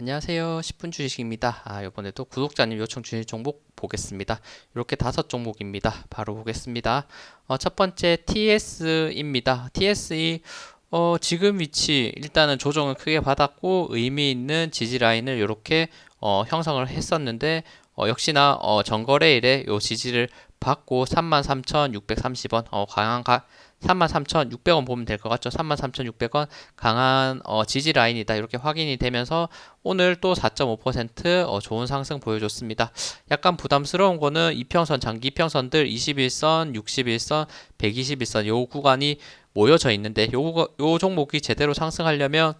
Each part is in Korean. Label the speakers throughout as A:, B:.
A: 안녕하세요. 10분 주식입니다. 아, 이번에도 구독자님 요청 주신 종목 보겠습니다. 이렇게 다섯 종목입니다. 바로 보겠습니다. 어, 첫 번째 TS입니다. TSE 어, 지금 위치 일단은 조정을 크게 받았고 의미 있는 지지 라인을 이렇게 어, 형성을 했었는데 어, 역시나 어, 전거래일에 요 지지를 받고 33,630원 어, 강한 가, 33,600원 보면 될 것 같죠? 33,600원 강한 어, 지지 라인이다 이렇게 확인이 되면서 오늘 또 4.5% 어, 좋은 상승 보여줬습니다. 약간 부담스러운 거는 이평선 장기 평선들 21선, 61선, 121선 요 구간이 모여져 있는데 요, 요 종목이 제대로 상승하려면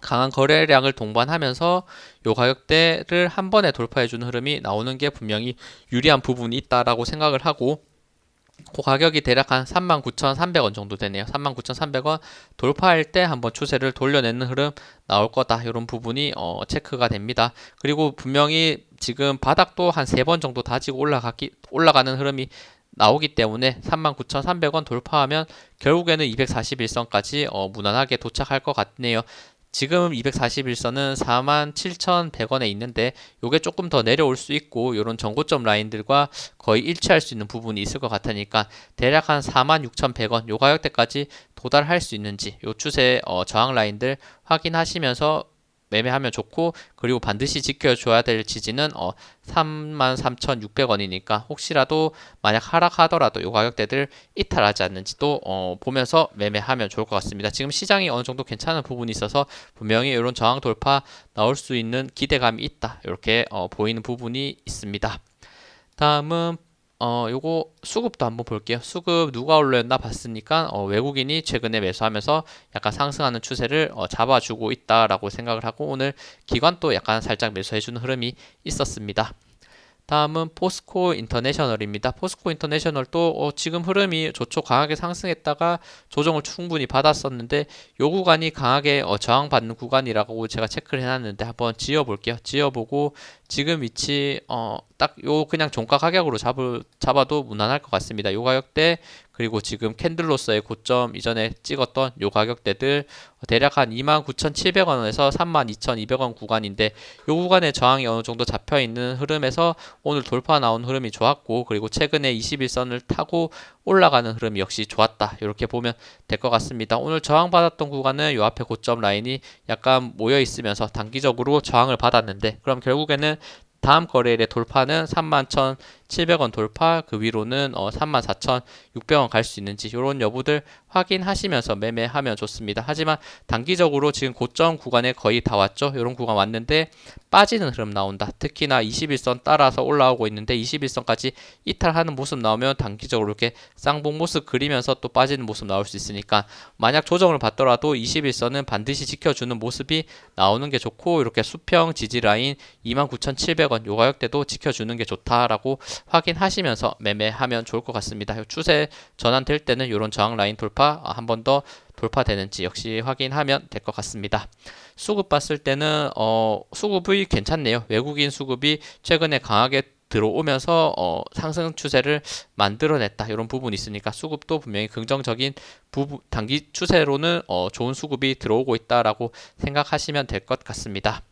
A: 강한 거래량을 동반하면서 요 가격대를 한 번에 돌파해주는 흐름이 나오는 게 분명히 유리한 부분이 있다라고 생각을 하고 그 가격이 대략 한 39,300원 정도 되네요. 39,300원 돌파할 때 한번 추세를 돌려내는 흐름 나올 거다. 이런 부분이 어, 체크가 됩니다. 그리고 분명히 지금 바닥도 한 세 번 정도 다지고 올라가기 올라가는 흐름이 나오기 때문에 39,300원 돌파하면 결국에는 241선까지 어, 무난하게 도착할 것 같네요. 지금 241선은 47,100원에 있는데 요게 조금 더 내려올 수 있고 요런 전고점 라인들과 거의 일치할 수 있는 부분이 있을 것 같으니까 대략 한 46,100원 요 가격대까지 도달할 수 있는지 요 추세 어, 저항 라인들 확인하시면서 매매하면 좋고 그리고 반드시 지켜줘야 될 지지는 어 33,600원이니까 혹시라도 만약 하락하더라도 이 가격대들 이탈하지 않는지도 어 보면서 매매하면 좋을 것 같습니다. 지금 시장이 어느 정도 괜찮은 부분이 있어서 분명히 이런 저항 돌파 나올 수 있는 기대감이 있다. 이렇게 어 보이는 부분이 있습니다. 다음은 어, 요거 수급도 한번 볼게요. 수급 누가 올렸나 봤으니까 어, 외국인이 최근에 매수하면서 약간 상승하는 추세를 어, 잡아주고 있다라고 생각을 하고 오늘 기관도 약간 살짝 매수해주는 흐름이 있었습니다. 다음은 포스코 인터내셔널입니다. 포스코 인터내셔널도 어 지금 흐름이 좋죠. 강하게 상승했다가 조정을 충분히 받았었는데 요 구간이 강하게 어 저항받는 구간이라고 제가 체크를 해놨는데 한번 지어볼게요. 지어보고 지금 위치 어 딱 요 그냥 종가 가격으로 잡을 잡아도 무난할 것 같습니다. 요 가격대 그리고 지금 캔들로서의 고점 이전에 찍었던 요 가격대들 대략 한 29,700원에서 32,200원 구간인데 요 구간에 저항이 어느 정도 잡혀 있는 흐름에서 오늘 돌파 나온 흐름이 좋았고 그리고 최근에 21선을 타고 올라가는 흐름이 역시 좋았다. 이렇게 보면 될 것 같습니다. 오늘 저항받았던 구간은 요 앞에 고점 라인이 약간 모여 있으면서 단기적으로 저항을 받았는데 그럼 결국에는 다음 거래일의 돌파는 31,700원 돌파, 그 위로는 어 34,600원 갈 수 있는지 이런 여부들 확인하시면서 매매하면 좋습니다. 하지만 단기적으로 지금 고점 구간에 거의 다 왔죠. 이런 구간 왔는데 빠지는 흐름 나온다. 특히나 21선 따라서 올라오고 있는데 21선까지 이탈하는 모습 나오면 단기적으로 이렇게 쌍봉 모습 그리면서 또 빠지는 모습 나올 수 있으니까 만약 조정을 받더라도 21선은 반드시 지켜주는 모습이 나오는 게 좋고 이렇게 수평 지지 라인 29,700원 요 가격대도 지켜주는 게 좋다라고 확인하시면서 매매하면 좋을 것 같습니다. 추세 전환될 때는 이런 저항 라인 돌파 한번 더 돌파되는지 역시 확인하면 될 것 같습니다. 수급 봤을 때는 어, 수급이 괜찮네요. 외국인 수급이 최근에 강하게 들어오면서 어, 상승 추세를 만들어냈다 이런 부분이 있으니까 수급도 분명히 긍정적인 부분 단기 추세로는 어, 좋은 수급이 들어오고 있다라고 생각하시면 될 것 같습니다.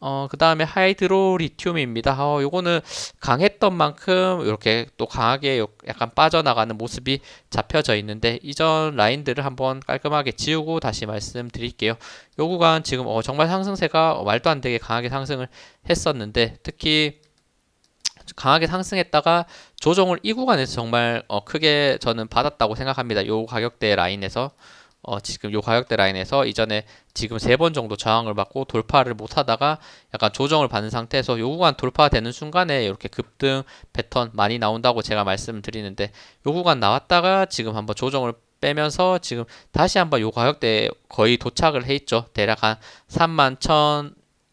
A: 어, 그 다음에 하이드로 리튬입니다. 어, 요거는 강했던 만큼 이렇게 또 강하게 약간 빠져나가는 모습이 잡혀져 있는데 이전 라인들을 한번 깔끔하게 지우고 다시 말씀드릴게요. 요 구간 지금 어, 정말 상승세가 말도 안 되게 강하게 상승을 했었는데 특히 강하게 상승했다가 조정을 이 구간에서 정말 어, 크게 저는 받았다고 생각합니다. 요 가격대 라인에서 어, 지금 요 가격대 라인에서 이전에 지금 세 번 정도 저항을 받고 돌파를 못 하다가 약간 조정을 받는 상태에서 요 구간 돌파되는 순간에 이렇게 급등 패턴 많이 나온다고 제가 말씀드리는데 요 구간 나왔다가 지금 한번 조정을 빼면서 지금 다시 한번 요 가격대에 거의 도착을 해 있죠. 대략 한 3만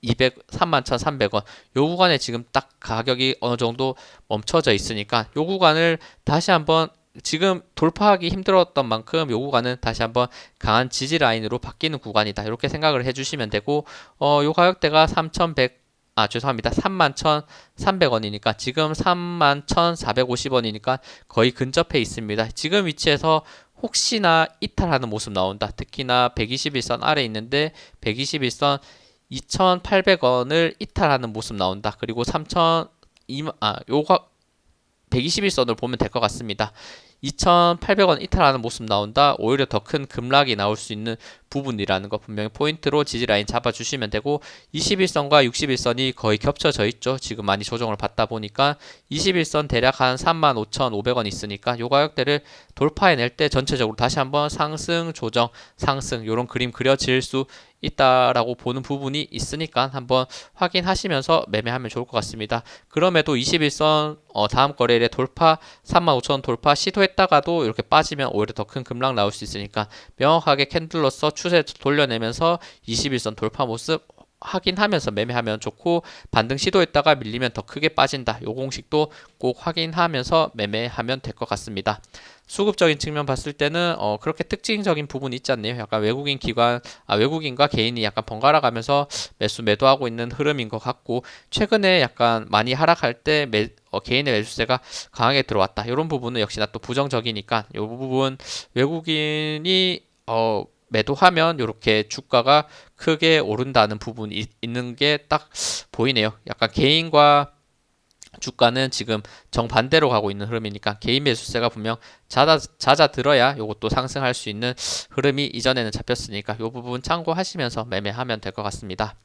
A: 200, 31,300원. 요 구간에 지금 딱 가격이 어느 정도 멈춰져 있으니까 요 구간을 다시 한번 지금 돌파하기 힘들었던 만큼 요 구간은 다시 한번 강한 지지 라인으로 바뀌는 구간이다. 이렇게 생각을 해주시면 되고 어, 요 가격대가 3,100 아, 죄송합니다. 31,300원이니까 지금 31,450원이니까 거의 근접해 있습니다. 지금 위치에서 혹시나 이탈하는 모습 나온다. 특히나 121선 아래 있는데 121선 2,800원을 이탈하는 모습 나온다. 그리고 3,000아 요가 121선을 보면 될 것 같습니다. 2,800원 이탈하는 모습 나온다. 오히려 더 큰 급락이 나올 수 있는 부분이라는 거 분명히 포인트로 지지 라인 잡아주시면 되고 21선과 61선이 거의 겹쳐져 있죠. 지금 많이 조정을 받다 보니까 21선 대략 한 35,500원 있으니까 요 가격대를 돌파해낼 때 전체적으로 다시 한번 상승 조정 상승 요런 그림 그려질 수 있다라고 보는 부분이 있으니까 한번 확인하시면서 매매하면 좋을 것 같습니다. 그럼에도 21선 어, 다음 거래일에 돌파 35,000원 돌파 시도했다 가도 이렇게 빠지면 오히려 더 큰 급락 나올 수 있으니까 명확하게 캔들로서 추세 돌려내면서 21선 돌파 모습 확인하면서 매매하면 좋고 반등 시도했다가 밀리면 더 크게 빠진다. 요 공식도 꼭 확인하면서 매매하면 될 것 같습니다. 수급적인 측면 봤을 때는 어 그렇게 특징적인 부분이 있지 않네요. 약간 외국인 기관 아 외국인과 개인이 약간 번갈아 가면서 매수 매도하고 있는 흐름인 것 같고 최근에 약간 많이 하락할 때 매, 어, 개인의 매수세가 강하게 들어왔다. 이런 부분은 역시나 또 부정적이니까 이 부분 외국인이 어 매도하면 이렇게 주가가 크게 오른다는 부분이 있는 게 딱 보이네요. 약간 개인과 주가는 지금 정반대로 가고 있는 흐름이니까 개인 매수세가 분명 잦아, 잦아 들어야 이것도 상승할 수 있는 흐름이 이전에는 잡혔으니까 이 부분 참고하시면서 매매하면 될 것 같습니다.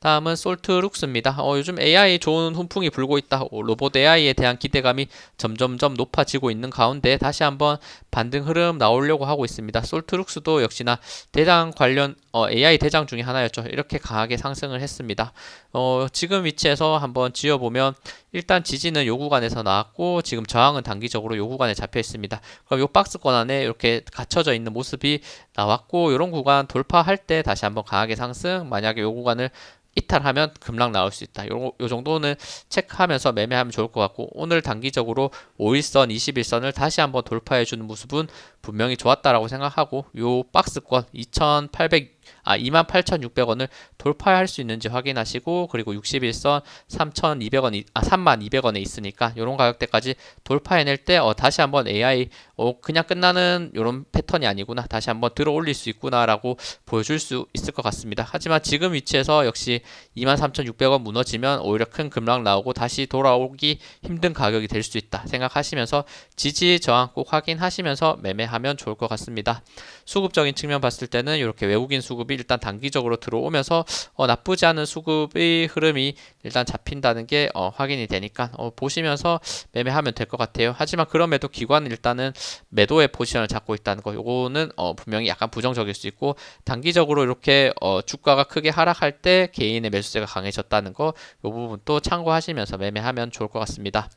A: 다음은 솔트룩스입니다. 어, 요즘 AI 좋은 훈풍이 불고 있다. 어, 로봇 AI에 대한 기대감이 점점점 높아지고 있는 가운데 다시 한번 반등 흐름 나오려고 하고 있습니다. 솔트룩스도 역시나 대장 관련 어, AI 대장 중에 하나였죠. 이렇게 강하게 상승을 했습니다. 어, 지금 위치에서 한번 지어보면 일단 지지는 요 구간에서 나왔고 지금 저항은 단기적으로 요 구간에 잡혀 있습니다. 그럼 요 박스권 안에 이렇게 갇혀져 있는 모습이 나왔고 이런 구간 돌파할 때 다시 한번 강하게 상승 만약에 요 구간을 이탈하면 급락 나올 수 있다. 요, 요 정도는 체크하면서 매매하면 좋을 것 같고 오늘 단기적으로 5일선, 21선을 다시 한번 돌파해 주는 모습은 분명히 좋았다라고 생각하고 요 박스권 2,800 아 28,600원을 돌파할 수 있는지 확인하시고 그리고 61선 3,200원 아 3,200원에 있으니까 이런 가격대까지 돌파해낼 때 어, 다시 한번 AI 어, 그냥 끝나는 이런 패턴이 아니구나 다시 한번 들어 올릴 수 있구나라고 보여줄 수 있을 것 같습니다. 하지만 지금 위치에서 역시 23,600원 무너지면 오히려 큰 급락 나오고 다시 돌아오기 힘든 가격이 될 수 있다 생각하시면서 지지 저항 꼭 확인하시면서 매매 하면 좋을 것 같습니다. 수급적인 측면 봤을 때는 이렇게 외국인 수급이 일단 단기적으로 들어오면서 어, 나쁘지 않은 수급의 흐름이 일단 잡힌다는 게 어, 확인이 되니까 어, 보시면서 매매하면 될 것 같아요. 하지만 그럼에도 기관은 일단은 매도의 포지션을 잡고 있다는 거 요거는 어, 분명히 약간 부정적일 수 있고 단기적으로 이렇게 어, 주가가 크게 하락할 때 개인의 매수세가 강해졌다는 거 요 부분 또 참고하시면서 매매하면 좋을 것 같습니다.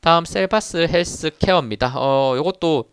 A: 다음 셀바스 헬스케어입니다. 어, 요것도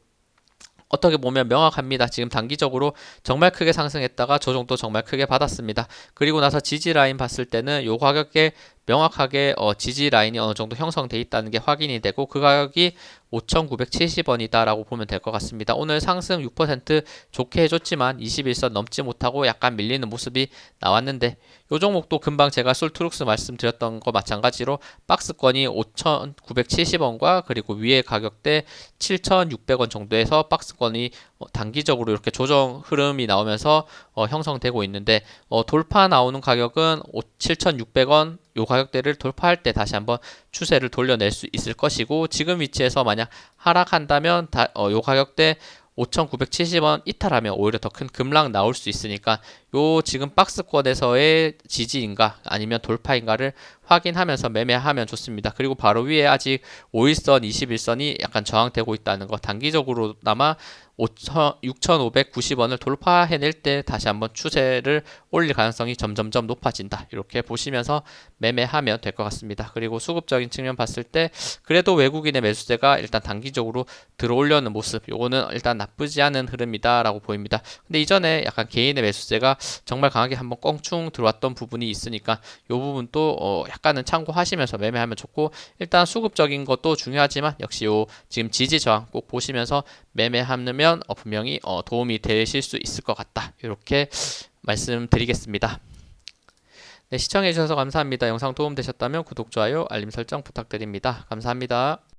A: 어떻게 보면 명확합니다. 지금 단기적으로 정말 크게 상승했다가 저 정도 정말 크게 받았습니다. 그리고 나서 지지 라인 봤을 때는 요 가격에 명확하게 어, 지지 라인이 어느 정도 형성돼 있다는 게 확인이 되고 그 가격이 5,970원이다라고 보면 될 것 같습니다. 오늘 상승 6% 좋게 해줬지만 21선 넘지 못하고 약간 밀리는 모습이 나왔는데 요 종목도 금방 제가 솔트룩스 말씀드렸던 거 마찬가지로 박스권이 5,970원과 그리고 위에 가격대 7,600원 정도에서 박스권이 어, 단기적으로 이렇게 조정 흐름이 나오면서 어, 형성되고 있는데 어, 돌파 나오는 가격은 7,600원 요 가격대를 돌파할 때 다시 한번 추세를 돌려낼 수 있을 것이고 지금 위치에서 만약 하락한다면 다, 어, 요 가격대 5,970원 이탈하면 오히려 더 큰 급락 나올 수 있으니까 요 지금 박스권에서의 지지인가 아니면 돌파인가를 확인하면서 매매하면 좋습니다. 그리고 바로 위에 아직 5일선, 21선이 약간 저항되고 있다는 거 단기적으로나마 6,590원을 돌파해낼 때 다시 한번 추세를 올릴 가능성이 점점점 높아진다. 이렇게 보시면서 매매하면 될 것 같습니다. 그리고 수급적인 측면 봤을 때 그래도 외국인의 매수세가 일단 단기적으로 들어오려는 모습 요거는 일단 나쁘지 않은 흐름이다라고 보입니다. 근데 이전에 약간 개인의 매수세가 정말 강하게 한번 껑충 들어왔던 부분이 있으니까 이 부분도 어 약간은 참고하시면서 매매하면 좋고 일단 수급적인 것도 중요하지만 역시 요 지금 지지 저항 꼭 보시면서 매매하면 어 분명히 어 도움이 되실 수 있을 것 같다 이렇게 말씀드리겠습니다. 네, 시청해주셔서 감사합니다. 영상 도움되셨다면 구독, 좋아요, 알림 설정 부탁드립니다. 감사합니다.